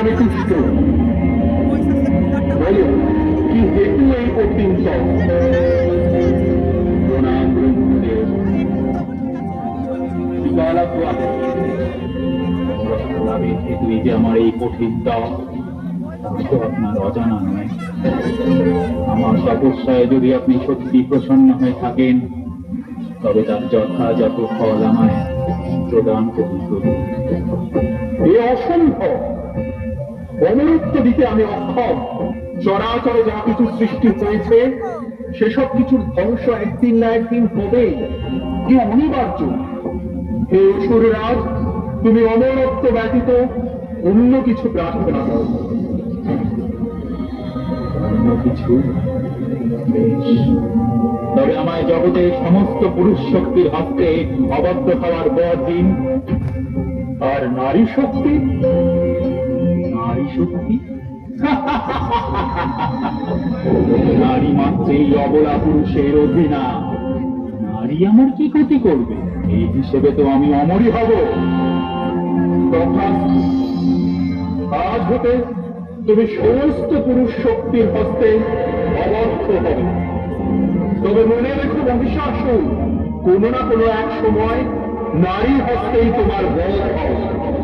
আমি তুষ্ট বলো কি হেতু এই কঠিন সব প্রণাম যে আমার এই কঠিন আপনার অজানা নয় আমার তপস্যায় যদি আপনি সত্যি প্রসন্ন হয়ে থাকেন, তবে তার যথাযথ ফল আমায় প্রদান করুন। এ অসম্ভব অমরত্ব দিতে আমি অক্ষম। চরাচরে যা কিছু সৃষ্টি হয়েছে, সেসব কিছুর ধ্বংস একদিন না একদিন হবেই। কি অনিবার্য? হে অসুররাজ, তুমি অমরত্ব ব্যতীত অন্য কিছু প্রার্থনা করো অন্য কিছু তবে আমায় জগতের সমস্ত পুরুষ শক্তির হাতে অবদ্ধ হওয়ার পর দিন আর নারী শক্তি নারী শক্তি নারী মাত্রেই অবলা পুরুষের অধীনা নারী আমার কি ক্ষতি করবে? এই হিসেবে তো আমি অমরই হব। আজ হতে তুমি সমস্ত পুরুষ শক্তির হস্তে অবদ্ধ হবে। তবে মনে রেখো মহিষাসুর, কোনো না কোনো এক সময় নারী হস্তেই তোমার বধ হবে।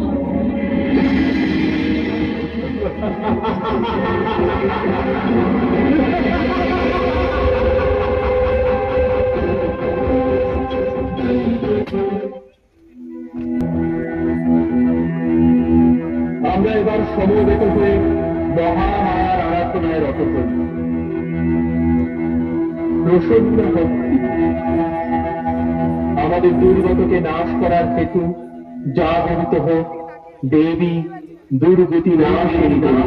আমরা এবার সমবেত হয়ে মহামায়ার আরাধনায় রত করি প্রসন্ন ভক্তি আমাদের দুর্গতকে নাশ করার হেতু জাগরিত হোক দেবী দুর্গতি নাশের নারী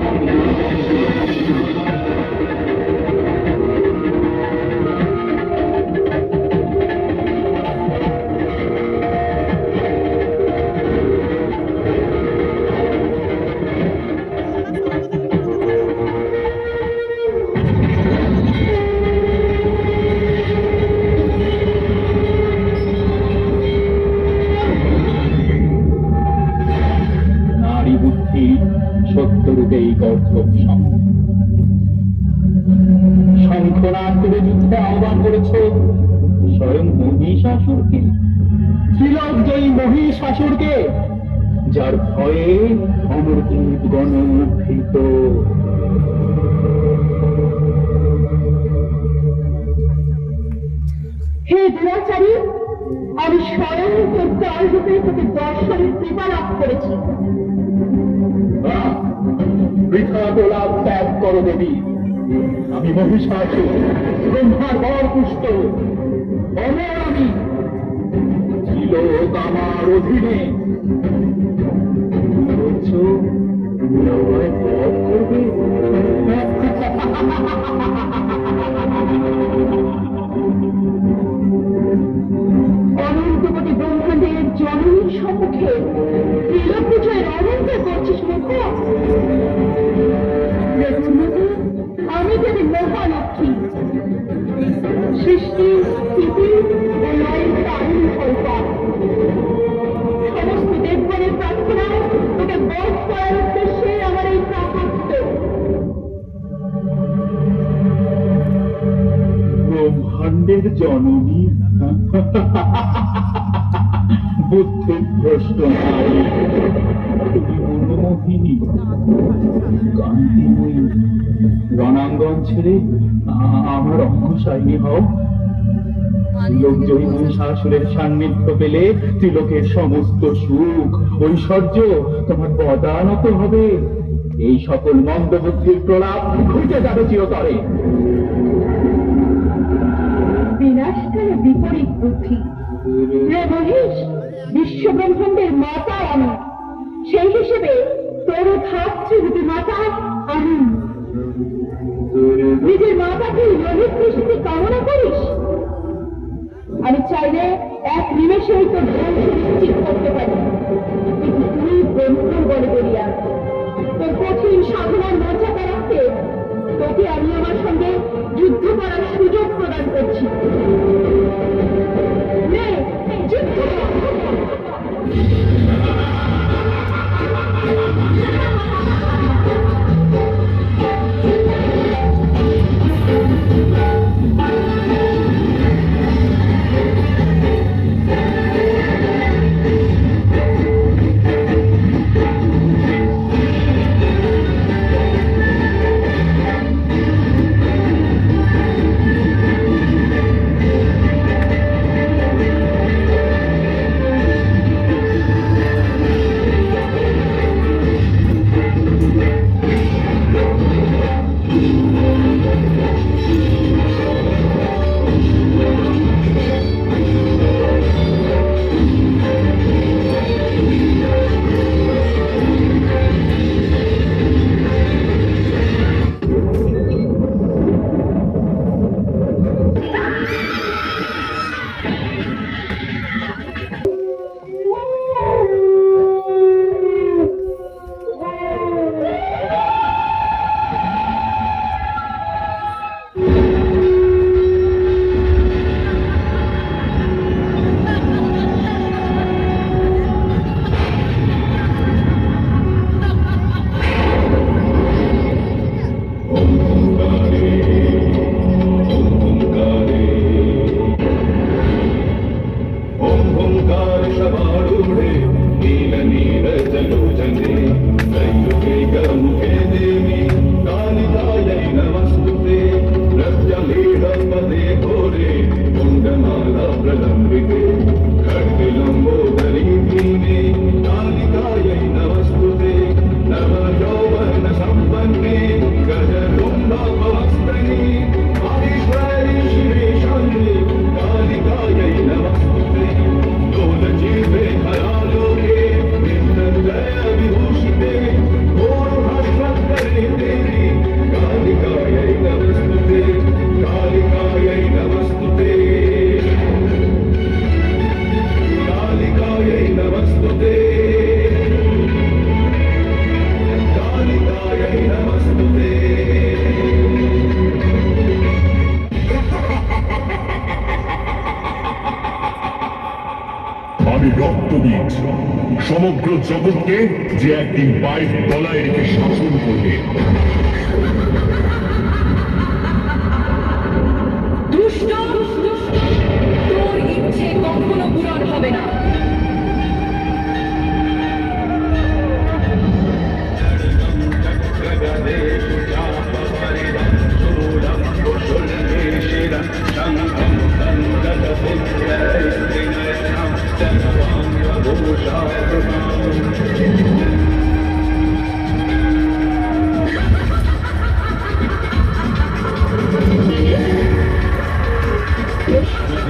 মহিষাসুরকে ত্রিলজ্জয়ী মহিষাসুরকে যার ভয়ে অমরদীপ গণ ভীত হে দুরাচারী আমি স্বয়ং তোর দল রূপে তোকে দর্শনের কৃপা লাভ করেছি! বৃথা গোলাপ ত্যাগ করো দেবী। আমি মহিষাসুর ব্রহ্মার বর পুষ্ট অমর আমি। ত্রিলোক আমার অধীনে। অনন্তপতি ব্রহ্মাণ্ডের জননীর সম্মুখে ত্রিলোক অনন্ত করছিস মুখ আমি যদি মহালক্ষ্মী করার উদ্দেশ্যে আমার এই প্রাপ্ত ব্রহ্মাণ্ডের জননী? বুদ্ধি ভ্রষ্ট নারী। তুমি রণাঙ্গন ছেড়ে আমার অঙ্গসায়ী হও। লোকজনী সান্নিধ্য পেলে ত্রিলোকের সমস্ত সুখ, ঐশ্বর্য তোমার হবে। এই সকল মন্দবুদ্ধির প্রলাপ যাবে চিরতরে। মাতা আমি সেই হিসেবে তোর থাকছে দুটি মাতা আমি নিজের মাতাকে ললিত কৃষিতে কামনা করিস? আমি চাইলে এক নিমেষেই তো ধ্বংস নিশ্চিত করতে পারি। ఓంకారిషవాడుడే నీల నీల జలు జనే కైయుగముఖే সমগ্র জগৎকে যে একদিন বাইশ তলায় রেখে শাসন করবে।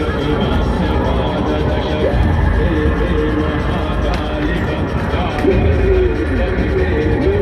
Thank you.